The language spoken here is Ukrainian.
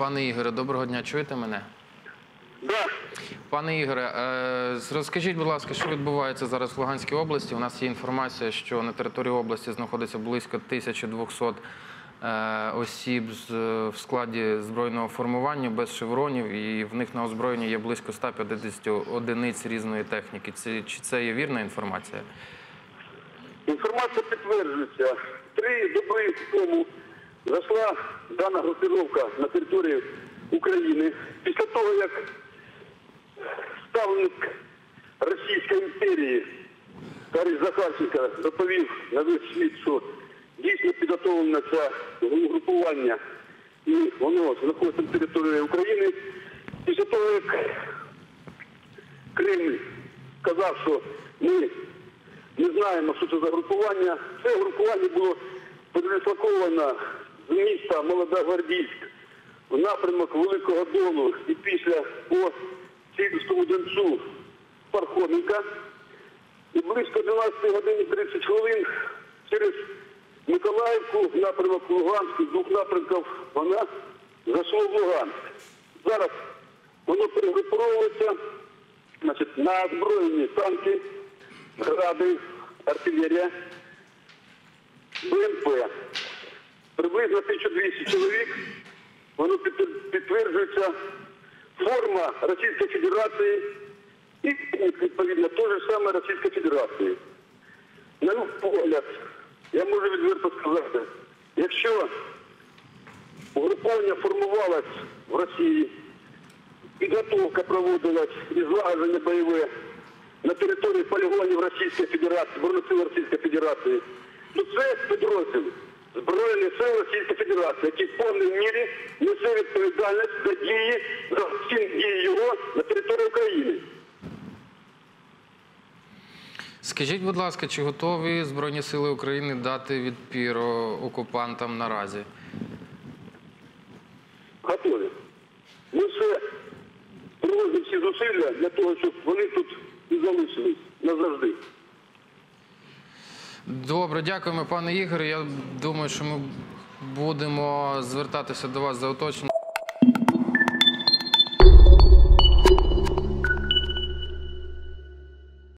Пане Ігоре, доброго дня. Чуєте мене? Да. Пане Ігоре, е, розкажіть, будь ласка, що відбувається зараз в Луганській області? У нас є інформація, що на території області знаходиться близько 1200 е, осіб в складі збройного формування без шевронів, і в них на озброєнні є близько 150 одиниць різної техніки. Чи це є вірна інформація? Інформація підтверджується. Три доби тому зайшла дана групіровка на територію України після того, як ставник Російської імперії Тарис Захарченко доповів на весь світ, що дійсно підготовлено це угрупування і воно знаходиться на території України. Після того, як Кремль сказав, що ми не знаємо, що це за групування. Це групування було передислоковано міста Молодогвардійськ в напрямок Великого Долу і після по Сільському Донцу Пархоменка. І близько 12 годин 30 хвилин через Миколаївку в напрямок Луганську, з двох напрямків вона зайшла в Луганськ. Зараз воно перегруповується значить, на озброєні танки, гради, артилерія, Приблизно 1200 чоловік. Воно підтверджується форма Російської Федерації і відповідно те ж саме Російської Федерації. На мій погляд, я можу відверто сказати, якщо угруповання формувалось в Росії, підготовка проводилась і злагодження бойове на території полігонів Російської Федерації, сил Російської Федерації, то це підрозділ Збройних сил Російської Федерації, який в повній мірі несе відповідальність за дії, за всі дії його на території України. Скажіть, будь ласка, чи готові Збройні Сили України дати відпір окупантам наразі? Готові. Ми все проводимо всі зусилля для того, щоб вони тут і залишились. Добре, дякуємо, пане Ігоре. Я думаю, що ми будемо звертатися до вас за уточненням.